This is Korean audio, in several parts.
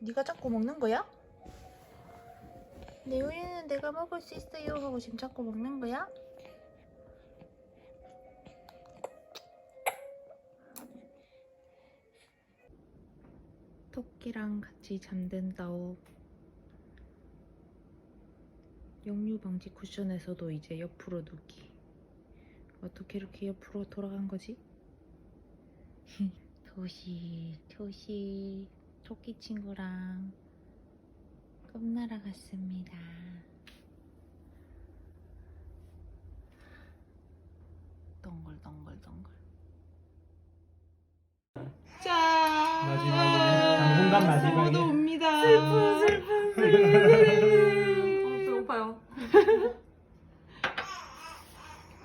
네가 자꾸 먹는 거야? 내 우유는 내가 먹을 수 있어요 하고 지금 자꾸 먹는 거야? 토끼랑 같이 잠든다오 역류 방지 쿠션에서도 이제 옆으로 눕기 어떻게 이렇게 옆으로 돌아간 거지? 도시 도시 토끼 친구랑 꿈나라 갔습니다. 동글동글동글. 짠! 마지막으로 당분간 마지막에. 소도 옵니다. 슬픈 슬픈 슬. 어, 배고파요.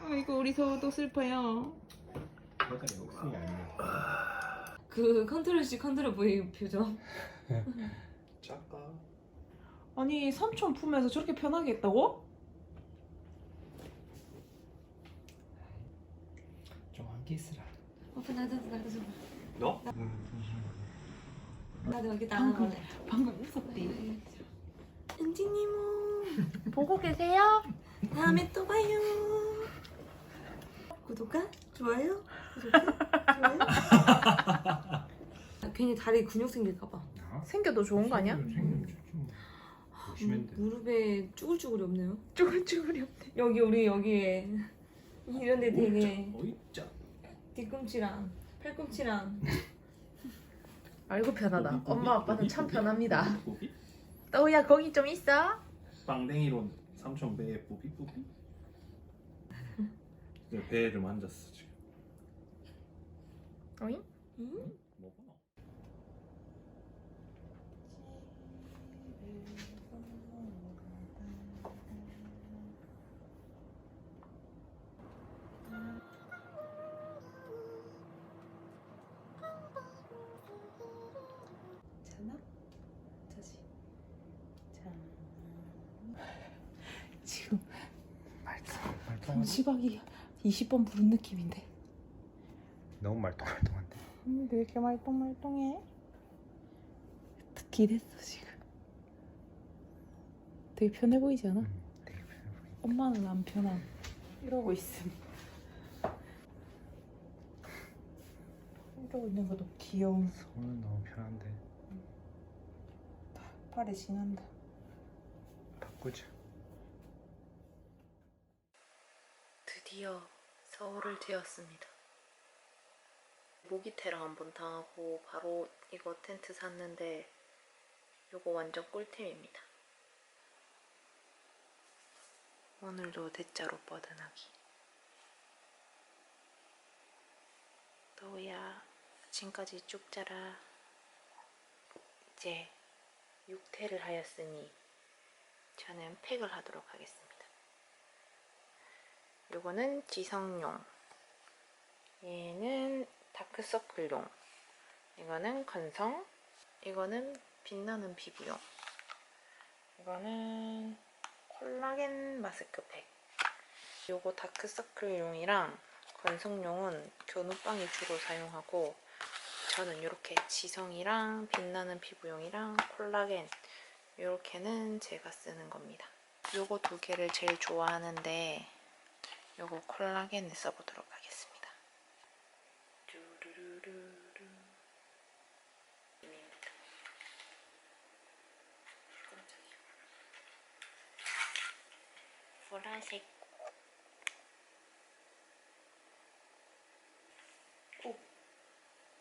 아, 이거 우리 서우도 슬퍼요. 내가 욕심이 아니야. 그 컨트롤 C 컨트롤 V 표정. 작가. 아니 삼촌 품에서 저렇게 편하게 했다고? 좀한 키스라. 오빠 나도 나도 좀. 너? 나도 여기. 나가볼래. 방금 웃었대. 은지님은 보고 계세요? 다음에 또 봐요. 구독과 좋아요. 아, 괜히 다리 근육 생길까봐. 생겨도 좋은 거 아니야? 좋지 뭐. 보시면 돼. 무릎에 쭈글쭈글이 없네요. 쭈글쭈글이 없네. 여기 우리 여기에 이런데 되게 어이짜. 뒤꿈치랑 팔꿈치랑 아이고 편하다. 엄마 아빠는 참 편합니다. 뿌비? 떠우야 거기 좀 있어? 빵댕이로 삼촌 배에 뿌비 뿌비. 이제 배에 좀 앉았어 지금. 어잉? 응? 먹어. 자나? 자지. 자. 지금 말똥 말똥. 잠시박이 20번 부른 느낌인데. 너무 말똥말똥한데. 음, 왜 이렇게 말똥말똥해? 기댔어 지금. 되게 편해 보이지 않아? 음, 되게 편해 보이. 엄마는 안 편함. 이러고 있음. 이러고 있는 것도 귀여운 손은 너무 편한데. 팔에 지난다. 바꾸자. 드디어 서울을 되었습니다. 모기테랑 한번 당하고 바로 이거 텐트 샀는데 이거 완전 꿀템입니다. 오늘도 대자로 뻗어나기. 너야 지금까지 쭉 자라. 이제 육퇴를 하였으니 저는 팩을 하도록 하겠습니다. 요거는 지성용. 다크서클용. 이거는 건성. 이거는 빛나는 피부용. 이거는 콜라겐 마스크팩. 요거 다크서클용이랑 건성용은 견우빵이 주로 사용하고 저는 이렇게 지성이랑 빛나는 피부용이랑 콜라겐 이렇게는 제가 쓰는 겁니다. 요거 두 개를 제일 좋아하는데 요거 콜라겐을 써보도록 하겠습니다. 뚜루루루루. 입니다. 깜짝이야. 보라색. 오,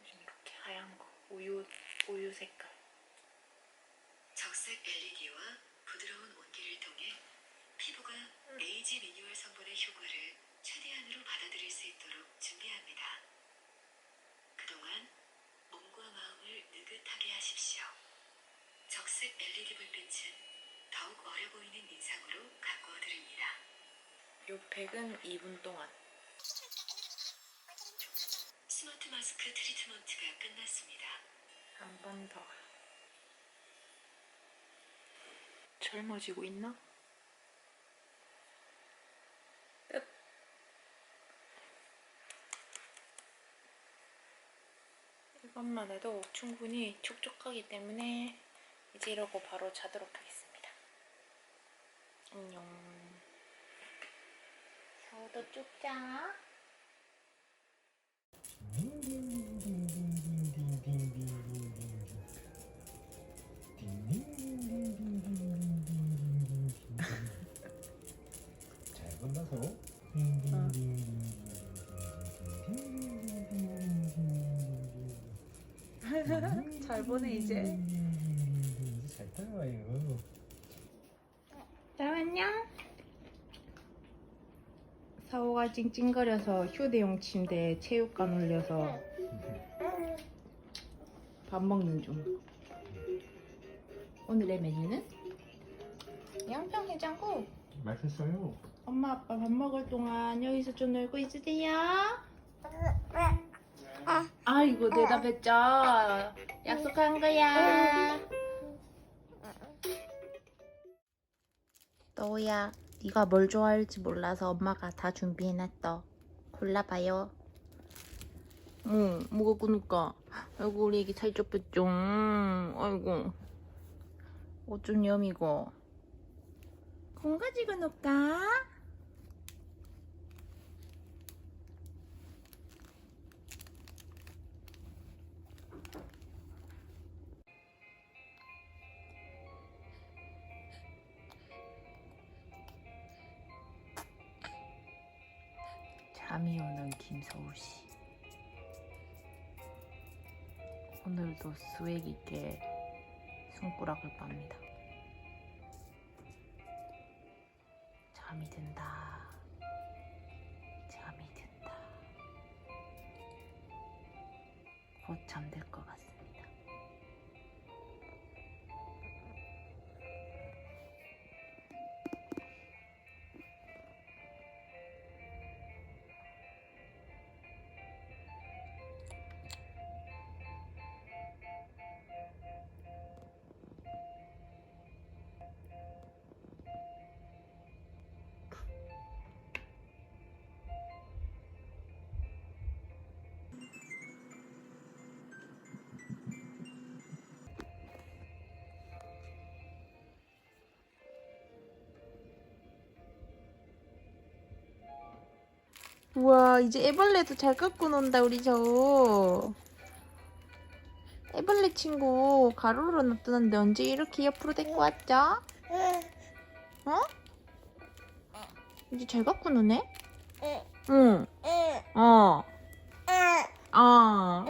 요즘 이렇게 하얀 거. 우유, 우유 색깔. 적색 LED와 부드러운 온기를 통해 피부가 에이지 미뉴얼 성분의 효과를 최대한으로 받아들일 수 있도록 준비합니다. 그동안 몸과 마음을 느긋하게 하십시오. 적색 LED 불빛은 더욱 어려 보이는 인상으로 가꾸어 드립니다. 요 팩은 2분 동안. 스마트 마스크 트리트먼트가 끝났습니다. 한 번 더. 젊어지고 있나? 끝. 이것만 해도 충분히 촉촉하기 때문에 이제 이러고 바로 자도록 하겠습니다. 안녕. 서도 쭉 자. 잘 본다서. 잘 보내 이제. 잘 따라와요. 자 안녕. 사오가 찡찡거려서 휴대용 침대에 체육관 올려서 밥 먹는 중. 오늘의 메뉴는 양평 해장국. 맛있어요. 엄마 아빠 밥 먹을 동안 여기서 좀 놀고 있으세요. 아이고 대답했죠. 약속한 거야. 너야, 네가 뭘 좋아할지 몰라서 엄마가 다 준비해놨어. 골라봐요. 응, 뭐가 꾸니까. 아이고 우리 애기 살쪄 뺐죠. 아이고. 어쩐 염이고. 공 가지고 놀까? 잠이 오는 김서우 씨. 오늘도 스웩 있게 손가락을 빱니다. 잠이 든다. 잠이 든다. 곧 잠들 것 같습니다. 우와 이제 애벌레도 잘 갖고 논다 우리 저 애벌레 친구 가로로 놔두는데 언제 이렇게 옆으로 데리고 왔죠? 어? 이제 잘 갖고 노네? 응. 어. 아.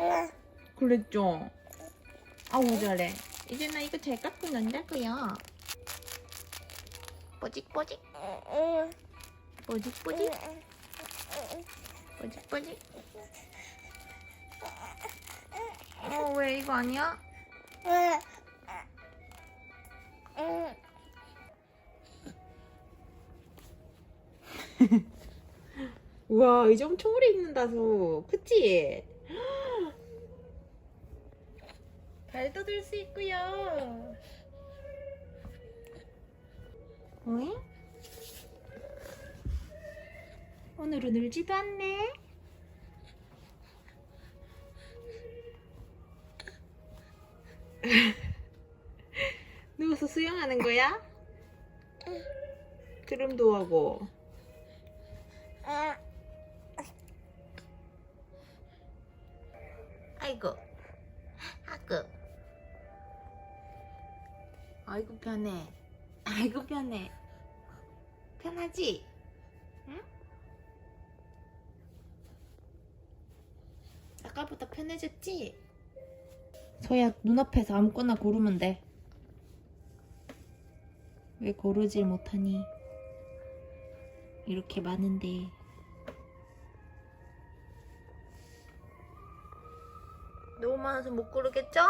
그랬죠. 아우 잘해. 이제 나 이거 잘 갖고 논다고요. 뽀직뽀직. 뽀직뽀직. 뽀직뽀직. 어, 왜 이거 아니야? 우와, 이제 엄청 오래 있는다소. 그치? 발도 들 수 있고요. 어이? 오늘은 울지도 않네. 누워서 수영하는 거야? 그림도 하고. 아이고, 아구. 아이고 편해. 아이고 편해. 편하지? 응? 아까보다 편해졌지? 소야 눈앞에서 아무거나 고르면 돼. 왜 고르질 못하니? 이렇게 많은데. 너무 많아서 못 고르겠죠?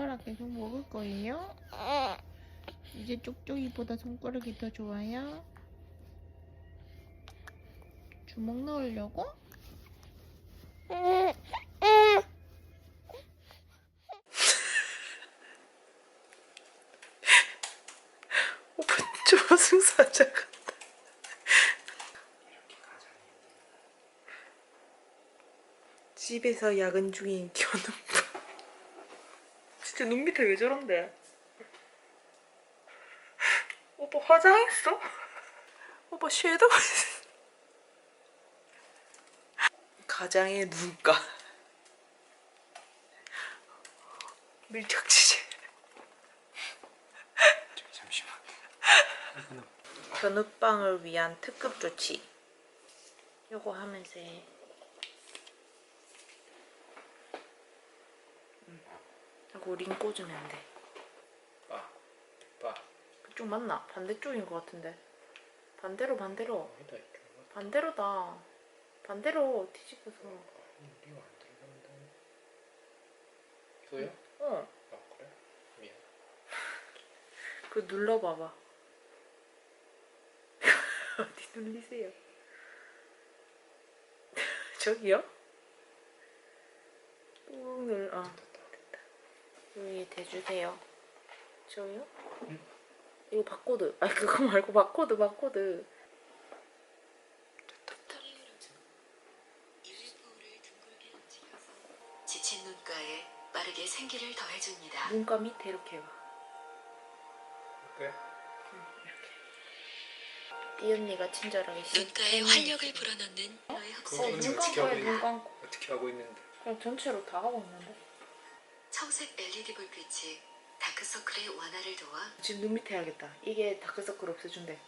손가락 계속 먹을 거예요? 이제 쪽쪽이보다 손가락이 더 좋아요? 주먹 넣으려고? 오빠 저승사자 같다. 집에서 야근 중인 견우 파. 진짜 눈 밑에 왜 저런데? 오빠 화장했어? 오빠 섀도우. 가장의 눈가. 밀착지제. 잠시만. 견우빵을 위한 특급 조치. 요거 하면서 해. 음. 하고 링 꽂으면 돼. 빠. 빠. 그쪽 맞나? 반대쪽인 것 같은데. 반대로 반대로. 아니다 이쪽. 반대로다. 반대로 뒤집어서. 이거 안 들어간다. 이거요? 어. 아 그래? 미안. 그 눌러봐봐. 어디 눌리세요? 저기요? 꾹 눌러. 어. 됐다. 여기 대주세요. 저요? 응. 이거 바코드. 아니 그거 말고 바코드 바코드. 지친 눈가에 빠르게 생기를 더해줍니다. 눈가 밑에 이렇게 해봐. 그래? 이 언니가 친절하게 씹- 눈가에 활력을 불어넣는 어, 그거 눈 감고 해, 눈 감고. 어떻게 하고 있는데? 그냥 전체로 다 하고 있는데. 청색 LED 불빛이 다크서클의 완화를 도와 지금 눈 밑에 해야겠다. 이게 다크서클 없애준대.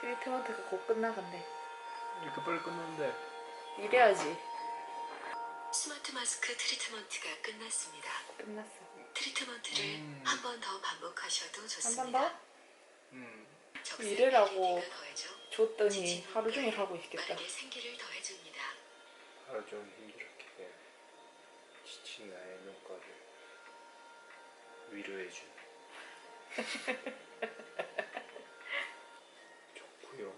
트리트먼트가 곧 끝나간대. 이렇게 빨리 끝났는데. 이래야지. 스마트 마스크 트리트먼트가 끝났습니다. 끝났어. 트리트먼트를 음. 한 번 더 반복하셔도 한 좋습니다. 번 더? 음. 적색 이래라고 LED가 더해져 줬더니 하루 종일 하고 있겠다. 빠르게 생기를 더해줍니다. 하루 종일 힘들게 지친 나의 눈가를 위로해준 좋고요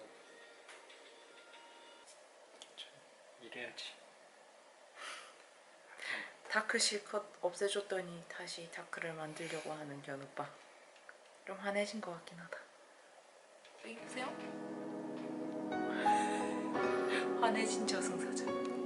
자, 이래야지 다크 실컷 없애줬더니 다시 다크를 만들려고 하는 견 오빠. 좀 환해진 것 같긴 하다. 여기 보세요. 환해진 저승사자.